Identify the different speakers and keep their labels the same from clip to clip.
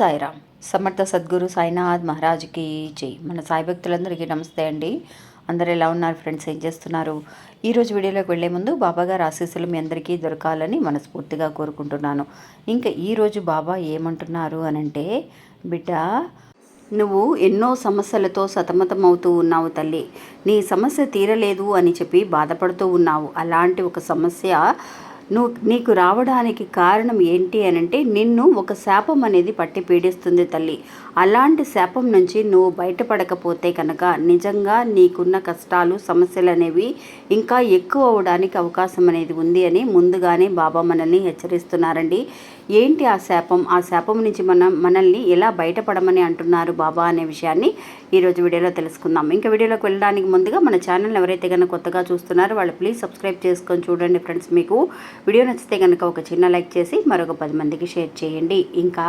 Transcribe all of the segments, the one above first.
Speaker 1: సాయిరామ్. సమర్థ సద్గురు సాయినాథ్ మహారాజ్కి జై. మన సాయి భక్తులందరికీ నమస్తే అండి. అందరు ఎలా ఉన్నారు ఫ్రెండ్స్? ఏం చేస్తున్నారు? ఈరోజు వీడియోలోకి వెళ్ళే ముందు బాబా గారు ఆశీస్సులు మీ అందరికీ దొరకాలని మనస్ఫూర్తిగా కోరుకుంటున్నాను. ఇంకా ఈరోజు బాబా ఏమంటున్నారు అనంటే బిడ్డ నువ్వు ఎన్నో సమస్యలతో సతమతమవుతూ ఉన్నావు తల్లి. నీ సమస్య తీరలేదు అని చెప్పి బాధపడుతూ ఉన్నావు. అలాంటి ఒక సమస్య నువ్వు నీకు రావడానికి కారణం ఏంటి అని అంటే నిన్ను ఒక శాపం అనేది పట్టి పీడిస్తుంది తల్లి. అలాంటి శాపం నుంచి నువ్వు బయటపడకపోతే కనుక నిజంగా నీకున్న కష్టాలు సమస్యలు అనేవి ఇంకా ఎక్కువ అవడానికి అవకాశం అనేది ఉంది అని ముందుగానే బాబా మనల్ని హెచ్చరిస్తున్నారండి. ఏంటి ఆ శాపం? ఆ శాపం నుంచి మనం మనల్ని ఎలా బయటపడమని అంటున్నారు బాబా అనే విషయాన్ని ఈరోజు వీడియోలో తెలుసుకుందాం. ఇంకా వీడియోలోకి వెళ్ళడానికి ముందుగా మన ఛానల్ ఎవరైతే కనుక కొత్తగా చూస్తున్నారో వాళ్ళు ప్లీజ్ సబ్స్క్రైబ్ చేసుకొని చూడండి ఫ్రెండ్స్ మీకు. వీడియో నచ్చితే కనుక ఒక చిన్న లైక్ చేసి మరొక పది మందికి షేర్ చేయండి. ఇంకా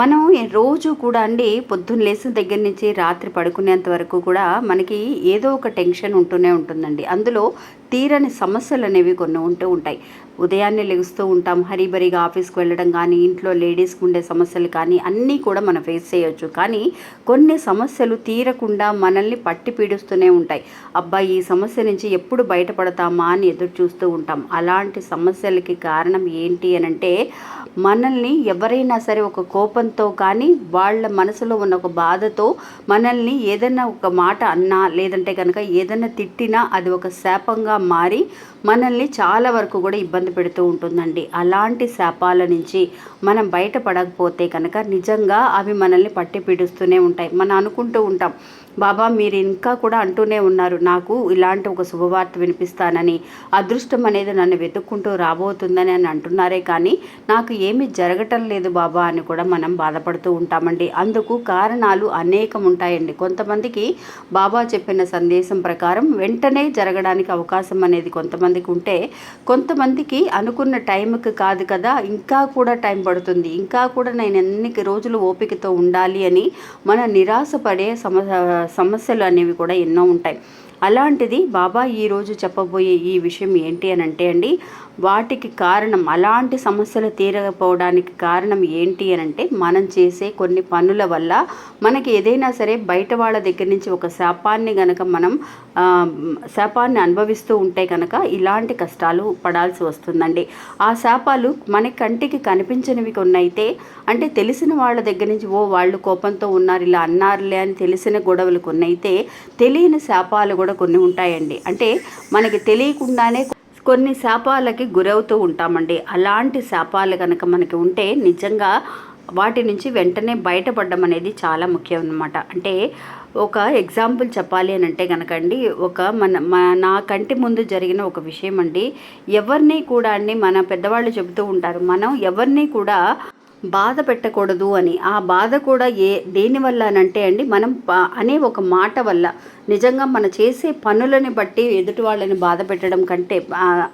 Speaker 1: మనం రోజు కూడా అండి పొద్దున్న లేచిన దగ్గర నుంచి రాత్రి పడుకునేంత వరకు కూడా మనకి ఏదో ఒక టెన్షన్ ఉంటూనే ఉంటుందండి. అందులో తీరని సమస్యలు అనేవి కొన్ని ఉంటూ ఉంటాయి. ఉదయాన్నే లెగుస్తూ ఉంటాం హరీబరీగా ఆఫీస్కి వెళ్ళడం కానీ ఇంట్లో లేడీస్కి ఉండే సమస్యలు కానీ అన్నీ కూడా మనం ఫేస్ చేయొచ్చు. కానీ కొన్ని సమస్యలు తీరకుండా మనల్ని పట్టి పీడిస్తూనే ఉంటాయి. అబ్బాయి ఈ సమస్య నుంచి ఎప్పుడు బయటపడతామా అని ఎదురు చూస్తూ ఉంటాం. అలాంటి సమస్యలకి కారణం ఏంటి అని అంటే మనల్ని ఎవరైనా సరే ఒక కోపంతో కానీ వాళ్ళ మనసులో ఉన్న ఒక బాధతో మనల్ని ఏదైనా ఒక మాట అన్నా లేదంటే కనుక ఏదైనా తిట్టినా అది ఒక శాపంగా మారి మనల్ని చాలా వరకు కూడా ఇబ్బంది పెడుతూ ఉంటుందండి. అలాంటి శాపాల నుంచి మనం బయటపడకపోతే కనుక నిజంగా అవి మనల్ని పట్టి పీడిస్తూనే ఉంటాయి. మనం అనుకుంటూ ఉంటాం బాబా మీరు ఇంకా కూడా అంటూనే ఉన్నారు. నాకు ఇలాంటి ఒక శుభవార్త వినిపిస్తానని అదృష్టం అనేది నన్ను వెతుక్కుంటూ రాబోతుందని అని అంటున్నారే కానీ నాకు ఏమీ జరగటం లేదు బాబా అని కూడా మనం బాధపడుతూ ఉంటామండి. అందుకు కారణాలు అనేకం ఉంటాయండి. కొంతమందికి బాబా చెప్పిన సందేశం ప్రకారం వెంటనే జరగడానికి అవకాశం అనేది కొంతమందికి ఉంటే కొంతమందికి అనుకున్న టైంకి కాదు కదా ఇంకా కూడా టైం పడుతుంది. ఇంకా కూడా నేను ఎన్ని రోజులు ఓపికతో ఉండాలి అని మన నిరాశపడే సమ సమస్యలు అనేవి కూడా ఎన్నో ఉంటాయి. అలాంటిది బాబా ఈరోజు చెప్పబోయే ఈ విషయం ఏంటి అని అంటే అండి వాటికి కారణం అలాంటి సమస్యలు తీరకపోవడానికి కారణం ఏంటి అని అంటే మనం చేసే కొన్ని పనుల వల్ల మనకి ఏదైనా సరే బయట వాళ్ళ దగ్గర నుంచి ఒక శాపాన్ని గనక మనం శాపాన్ని అనుభవిస్తూ ఉంటే కనుక ఇలాంటి కష్టాలు పడాల్సి వస్తుందండి. ఆ శాపాలు మన కంటికి కనిపించనివి కొన్ని అయితే అంటే తెలిసిన వాళ్ళ దగ్గర నుంచి ఓ వాళ్ళు కోపంతో ఉన్నారు ఇలా అన్నారులే అని తెలిసిన గొడవలు కొన్ని అయితే తెలియని శాపాలు కూడా కొన్ని ఉంటాయండి. అంటే మనకి తెలియకుండానే కొన్ని శాపాలకి గురవుతూ ఉంటామండి. అలాంటి శాపాలు కనుక మనకి ఉంటే నిజంగా వాటి నుంచి వెంటనే బయటపడడం అనేది చాలా ముఖ్యం అన్నమాట. అంటే ఒక ఎగ్జాంపుల్ చెప్పాలి అని అంటే కనుకండి ఒక మన మన నా కంటి ముందు జరిగిన ఒక విషయం అండి. ఎవరిని కూడా అండి మన పెద్దవాళ్ళు చెబుతూ ఉంటారు మనం ఎవరిని కూడా బాధ పెట్టకూడదు అని. ఆ బాధ కూడా ఏ దేనివల్ల అనంటే అండి మనం అనే ఒక మాట వల్ల నిజంగా మన చేసే పనులని బట్టి ఎదుటి వాళ్ళని బాధ పెట్టడం కంటే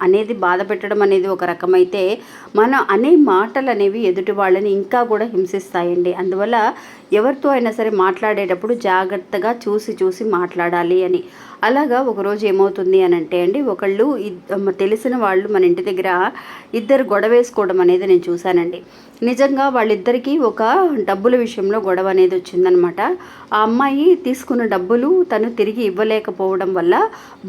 Speaker 1: అనేది బాధ పెట్టడం అనేది ఒక రకమైతే మన అనే మాటలు అనేవి ఎదుటి వాళ్ళని ఇంకా కూడా హింసిస్తాయండి. అందువల్ల ఎవరితో అయినా సరే మాట్లాడేటప్పుడు జాగ్రత్తగా చూసి చూసి మాట్లాడాలి అని. అలాగా ఒకరోజు ఏమవుతుంది అని అంటే అండి ఒకళ్ళు తెలిసిన వాళ్ళు మన ఇంటి దగ్గర ఇద్దరు గొడవ వేసుకోవడం అనేది నేను చూశానండి. నిజంగా వాళ్ళిద్దరికీ ఒక డబ్బుల విషయంలో గొడవ అనేది వచ్చిందనమాట. ఆ అమ్మాయి తీసుకున్న డబ్బులు తను తిరిగి ఇవ్వలేకపోవడం వల్ల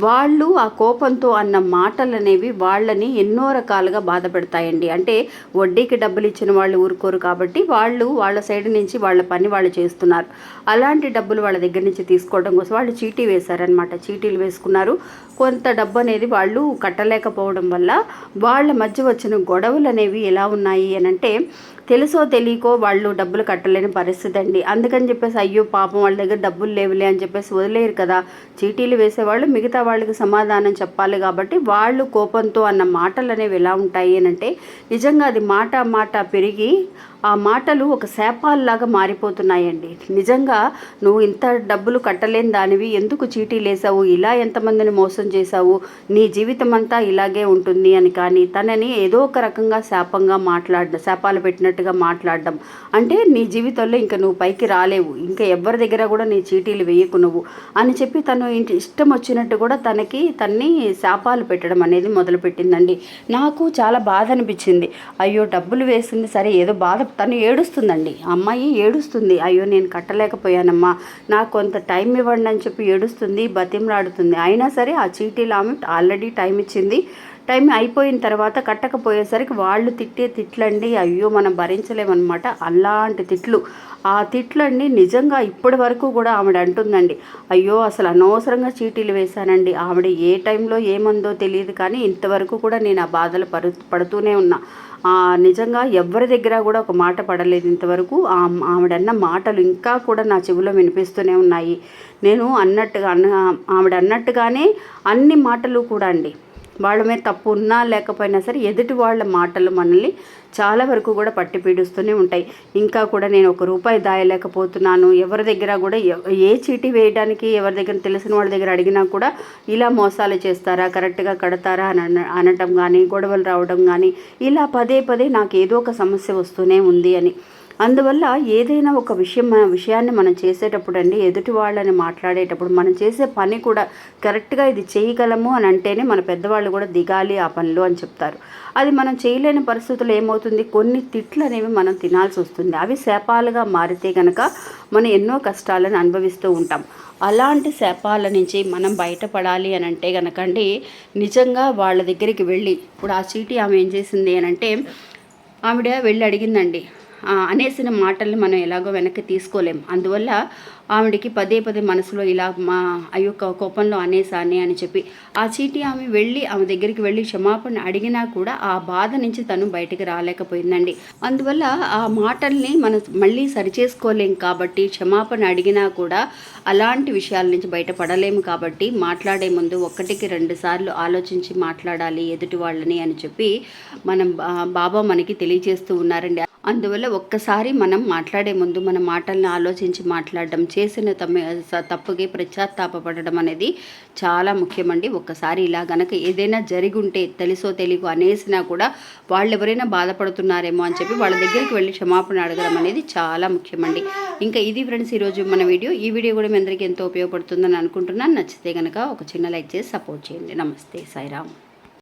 Speaker 1: వాళ్ళు ఆ కోపంతో అన్న మాటలు అనేవి వాళ్ళని ఎన్నో రకాలుగా బాధ పెడతాయండి అంటే వడ్డీకి డబ్బులు ఇచ్చిన వాళ్ళు ఊరుకోరు కాబట్టి వాళ్ళు వాళ్ళ సైడ్ నుంచి వాళ్ళ పని వాళ్ళు చేస్తున్నారు. అలాంటి డబ్బులు వాళ్ళ దగ్గర నుంచి తీసుకోవడం కోసం వాళ్ళు చీటీ వేశారనమాట చీటీలు వేసుకున్నారు. కొంత డబ్బు అనేది వాళ్ళు కట్టలేకపోవడం వల్ల వాళ్ళ మధ్య వచ్చిన గొడవలు అనేవి ఎలా ఉన్నాయి అని అంటే తెలుసో తెలియకో వాళ్ళు డబ్బులు కట్టలేని పరిస్థితి అండి. అందుకని చెప్పేసి అయ్యో పాపం వాళ్ళ దగ్గర డబ్బులు లేవులే అని చెప్పేసి వదిలేరు కదా. చీటీలు వేసేవాళ్ళు మిగతా వాళ్ళకి సమాధానం చెప్పాలి కాబట్టి వాళ్ళు కోపంతో అన్న మాటలు అనేవి ఎలా ఉంటాయి అని అంటే నిజంగా అది మాట మాట పెరిగి ఆ మాటలు ఒక శాపాల్లాగా మారిపోతున్నాయండి. నిజంగా నువ్వు ఇంత డబ్బులు కట్టలేని దానివి ఎందుకు చీటీలు వేసావు ఇలా ఎంతమందిని మోసం చేశావు నీ జీవితం అంతా ఇలాగే ఉంటుంది అని కానీ తనని ఏదో ఒక రకంగా శాపంగా మాట్లాడడం శాపాలు పెట్టినట్టుగా మాట్లాడడం. అంటే నీ జీవితంలో ఇంకా నువ్వు పైకి రాలేవు. ఇంకా ఎవరి దగ్గర కూడా నీ చీటీలు వేయకు నువ్వు అని అని చెప్పి తను ఇంటి ఇష్టం వచ్చినట్టు కూడా తనకి తన్ని శాపాలు పెట్టడం అనేది మొదలుపెట్టిందండి. నాకు చాలా బాధ అనిపించింది. అయ్యో డబ్బులు వేసింది సరే ఏదో బాధ. తను ఏడుస్తుందండి. అమ్మాయి ఏడుస్తుంది. అయ్యో నేను కట్టలేకపోయానమ్మా. నాకు కొంత టైం ఇవ్వండి అని చెప్పి ఏడుస్తుంది బతిమలాడుతుంది. అయినా సరే ఆ చీటీలు ఆమె ఆల్రెడీ టైం ఇచ్చింది. టైం అయిపోయిన తర్వాత కట్టకపోయేసరికి వాళ్ళు తిట్టే తిట్లండి అయ్యో మనం భరించలేమన్నమాట. అలాంటి తిట్లు. ఆ తిట్లండి నిజంగా ఇప్పటి వరకు కూడా ఆవిడ అంటుందండి. అయ్యో అసలు అనవసరంగా చీటీలు వేశానండి. ఆవిడ ఏ టైంలో ఏమందో తెలియదు కానీ ఇంతవరకు కూడా నేను ఆ బాధలు పడు పడుతూనే ఉన్నా. నిజంగా ఎవరి దగ్గర కూడా ఒక మాట పడలేదు ఇంతవరకు. ఆవిడన్న మాటలు ఇంకా కూడా నా చెవిలో వినిపిస్తూనే ఉన్నాయి. నేను అన్నట్టుగా అన్న ఆవిడ అన్నట్టుగానే అన్ని మాటలు కూడా అండి. వాళ్ళ మీద తప్పు ఉన్నా లేకపోయినా సరే ఎదుటి వాళ్ళ మాటలు మనల్ని చాలా వరకు కూడా పట్టి పీడిస్తూనే ఉంటాయి. ఇంకా కూడా నేను ఒక రూపాయి దాయలేకపోతున్నాను. ఎవరి దగ్గర కూడా ఏ చీటీ వేయడానికి ఎవరి దగ్గర తెలిసిన వాళ్ళ దగ్గర అడిగినా కూడా ఇలా మోసాలు చేస్తారా కరెక్ట్గా కడతారా అని అనటం కానీ గొడవలు రావడం కానీ ఇలా పదే పదే నాకు ఏదో ఒక సమస్య వస్తూనే ఉంది అని. అందువల్ల ఏదైనా ఒక విషయం విషయాన్ని మనం చేసేటప్పుడు అండి ఎదుటి వాళ్ళని మాట్లాడేటప్పుడు మనం చేసే పని కూడా కరెక్ట్గా ఇది చేయగలము అని అంటేనే మన పెద్దవాళ్ళు కూడా దిగాలి ఆ పనిలో అని చెప్తారు. అది మనం చేయలేని పరిస్థితులు ఏమవుతుంది? కొన్ని తిట్లు అనేవి మనం తినాల్సి వస్తుంది. అవి శాపాలుగా మారితే కనుక మనం ఎన్నో కష్టాలను అనుభవిస్తూ ఉంటాం. అలాంటి శాపాల నుంచి మనం బయటపడాలి అని అంటే కనుకండి నిజంగా వాళ్ళ దగ్గరికి వెళ్ళి ఇప్పుడు ఆ చీటీ ఆమె ఏం చేసింది అని అంటే ఆవిడ వెళ్ళి అడిగిందండి అనేసిన మాటల్ని మనం ఎలాగో వెనక్కి తీసుకోలేం. అందువల్ల ఆవిడకి పదే పదే మనసులో ఇలా మా అయ్యో కోపంలో అనేసానే అని చెప్పి ఆ చీటీ ఆమె వెళ్ళి ఆమె దగ్గరికి వెళ్ళి క్షమాపణ అడిగినా కూడా ఆ బాధ నుంచి తను బయటకు రాలేకపోయిందండి. అందువల్ల ఆ మాటల్ని మనం మళ్ళీ సరిచేసుకోలేం కాబట్టి క్షమాపణ అడిగినా కూడా అలాంటి విషయాల నుంచి బయటపడలేము కాబట్టి మాట్లాడే ముందు ఒకటికి రెండు సార్లు ఆలోచించి మాట్లాడాలి ఎదుటి వాళ్ళని అని చెప్పి మనం బాబా మనకి తెలియజేస్తూ ఉన్నారండి. అందువల్ల ఒక్కసారి మనం మాట్లాడే ముందు మన మాటలను ఆలోచించి మాట్లాడడం చేసిన తమ తప్పుకి పశ్చాత్తాపడడం అనేది చాలా ముఖ్యమండి. ఒక్కసారి ఇలా గనక ఏదైనా జరిగి ఉంటే తెలుసో తెలియకు అనేసినా కూడా వాళ్ళు ఎవరైనా బాధపడుతున్నారేమో అని చెప్పి వాళ్ళ దగ్గరికి వెళ్ళి క్షమాపణ అడగడం అనేది చాలా ముఖ్యమండి. ఇంకా ఇది ఫ్రెండ్స్ ఈరోజు మన వీడియో. ఈ వీడియో కూడా మీ అందరికీ ఎంతో ఉపయోగపడుతుందని అనుకుంటున్నాను. నచ్చితే కనుక ఒక చిన్న లైక్ చేసి సపోర్ట్ చేయండి. నమస్తే. సాయిరామ్.